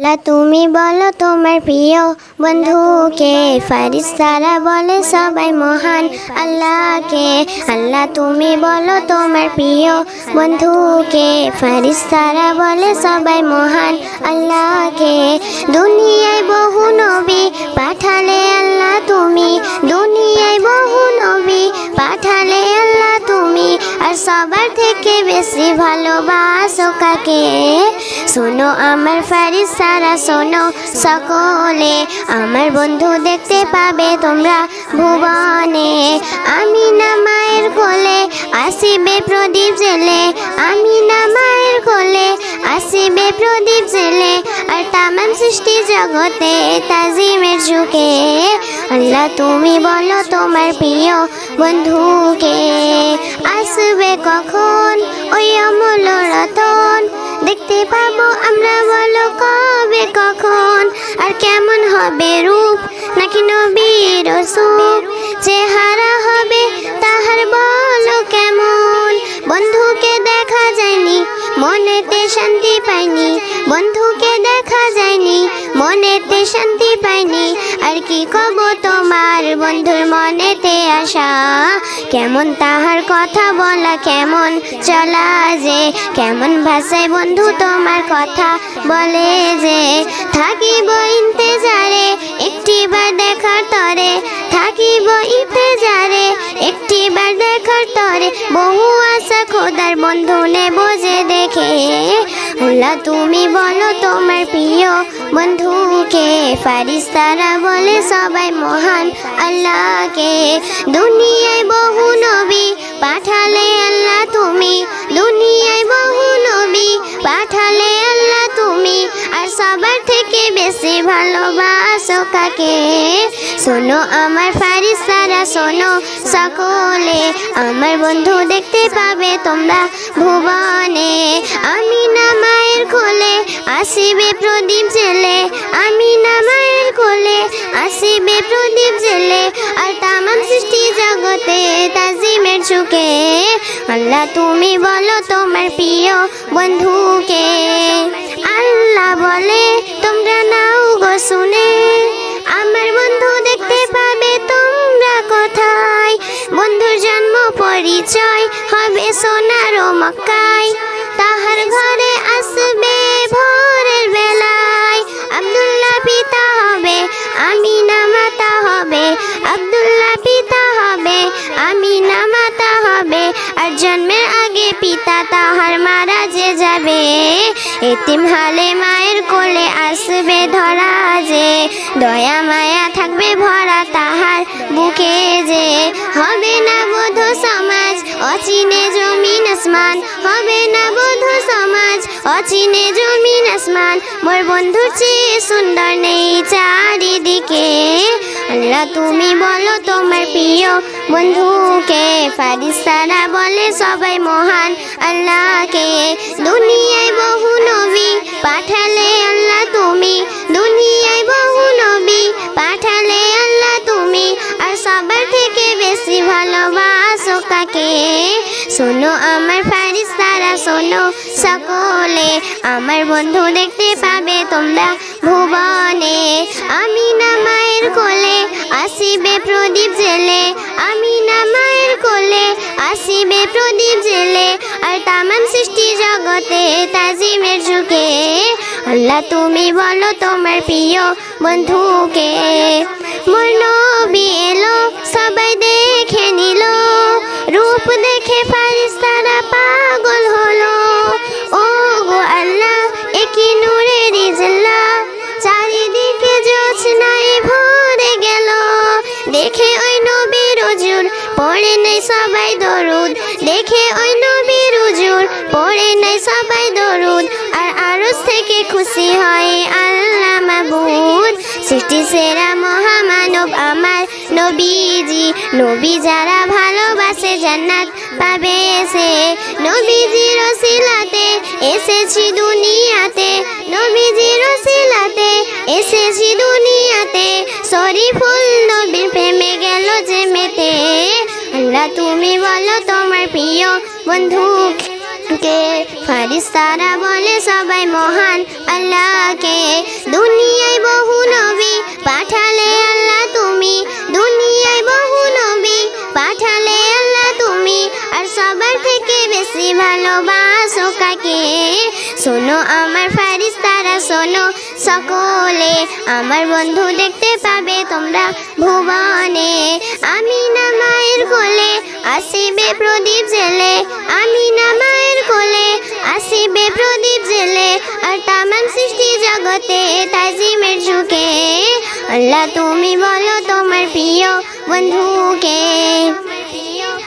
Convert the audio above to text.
আল্লাহ তুমি বলো তোমার প্রিয় বন্ধুকে ফারিস্তারা বলে সবাই মহান আল্লাহকে আল্লাহ তুমি বলো তোমার প্রিয় বন্ধুকে ফারিস্তারা বলে সবাই মহান আল্লাহকে দুনিয়ায় বহু নবী পাঠালে আল্লাহ তুমি দুনিয়ায় বহু নবী পাঠালে আল্লাহ তুমি আর সবার থেকে বেশি ভালোবাসো কাকে শোনো আমার ফারিস সারা শোনো সকলে। আমার বন্ধু দেখতে পাবে তোমরা ভুবনে। আমি না মায়ের কোলে আসিবে প্রদীপ জেলে আমি না মায়ের কোলে আসিবে প্রদীপ জেলে আর তামাম সৃষ্টি জগতে তাজিমের যুগে। আল্লাহ, তুমি বলো তোমার প্রিয় বন্ধুকে। আসবে কখন দেখতে পাবো আমরা বলো কবে, কখন, আর কেমন হবে রূপ? নাকি নবীর সুপ চেহারা হবে তাহার বলো কেমন? বন্ধুকে দেখা যায়নি, মনেতে শান্তি পাইনি। বন্ধুকে দেখা যায়নি, মনেতে শান্তি পাইনি আর কি কব তোমার বন্ধুর মনেতে আসা কেমন তাহার কথা বলা, কেমন চলা যে? কেমন ভাষায় বন্ধু তোমার কথা বলে যে? থাকিব ইন্তেজারে, একটিবার দেখার তরে। থাকিব ইন্তেজারে, একটিবার দেখার তরে। বহু আশা খোদার বন্ধু নে বোঝে দেখে। আল্লাহ তুমি বলো তোমার প্রিয় বন্ধুকে ফারিস্তারা বলে সবাই মহান আল্লাহকে। দুনিয়ায় বহু নবী পাঠালে আল্লাহ তুমি, দুনিয়ায় বেশি ভালোবাসো কাকে? শোনো আমার ফারিস্তারা, শোনো সকলে। আমার বন্ধু দেখতে পাবে তোমরা ভুবনে। আমি না মায়ের কোলে আসিবে প্রদীপ জেলে আমি না মায়ের কোলে আসিবে প্রদীপ জেলে আর তামাম সৃষ্টি জগতে তাজিমের চুকে আল্লাহ তুমি বলো তোমার প্রিয় বন্ধুকে। পরিচয় হবে সোনার মক্কায়। তাহার ঘরে আসবে ভোরের বেলায়। আব্দুল্লাহ পিতা হবে আমি না মাতা হবে। আব্দুল্লাহ পিতা হবে আমি না মাতা হবে। আর জন্মের আগে পিতা তাহার মারা যে যাবে, এতিম হালে মায়ের কোলে আসবে ধরা যে। দয়া মায়া থাকবে ভরা তাহার বুকে যে। হবে না বোধ অচিনে জমিন আসমান, হবে না বোধ সমাজ। অচিনে জমিন আসমান, মোর বন্ধুর চেয়ে সুন্দর নেই চারিদিকে। আল্লাহ, তুমি বলো তোমার প্রিয় বন্ধুকে, ফারিস্তারা বলে সবাই মহান আল্লাহকে। দুনিয়ায় বহু নবী পাঠালে আল্লাহ তুমি শোনো আমার ফারিস্তারা, শোনো সকলে। আমার বন্ধু দেখতে পাবে তোমরা ভুবনে। আমি না মায়ের কোলে আসিবে প্রদীপ জেলে আমি না মায়ের কোলে আসিবে প্রদীপ জেলে আর তামাম সৃষ্টি জগতে তাজিমের যুগে। আল্লাহ, তুমি বলো তোমার প্রিয় বন্ধুকে। দেখে ওই নবীর উজুর পড়ে নাই সবাই দরুদ। আর আরস থেকে খুশি হয় আল্লাহ মাবুদ। সৃষ্টি সেরা মহামানব আমার নবীজি। নবী যারা ভালোবাসে জান্নাত পাবে সে নবীজির রসিলাতে এসেছি দুনিয়াতে। নবীজির রসিলাতে বন্ধুকে ফারিস্তারা বলে সবাই মহান? আল্লাহকে দুনিয়ায় বহু নবী পাঠালে আল্লাহ তুমি দুনিয়া বেশি ভালোবাসো কাকে? শোনো আমার ফারিস তারা শোনো সকলে। আমার বন্ধু দেখতে পাবে তোমরা ভুবনে। আমি না মায়ের কোলে আসিবে প্রদীপ জেলে আমি না মায়ের কোলে আসিবে প্রদীপ জেলে আর তামাম সৃষ্টি জগতে তাজিমের ঝুঁকে। আল্লাহ, তুমি বলো তোমার প্রিয় বন্ধুকে।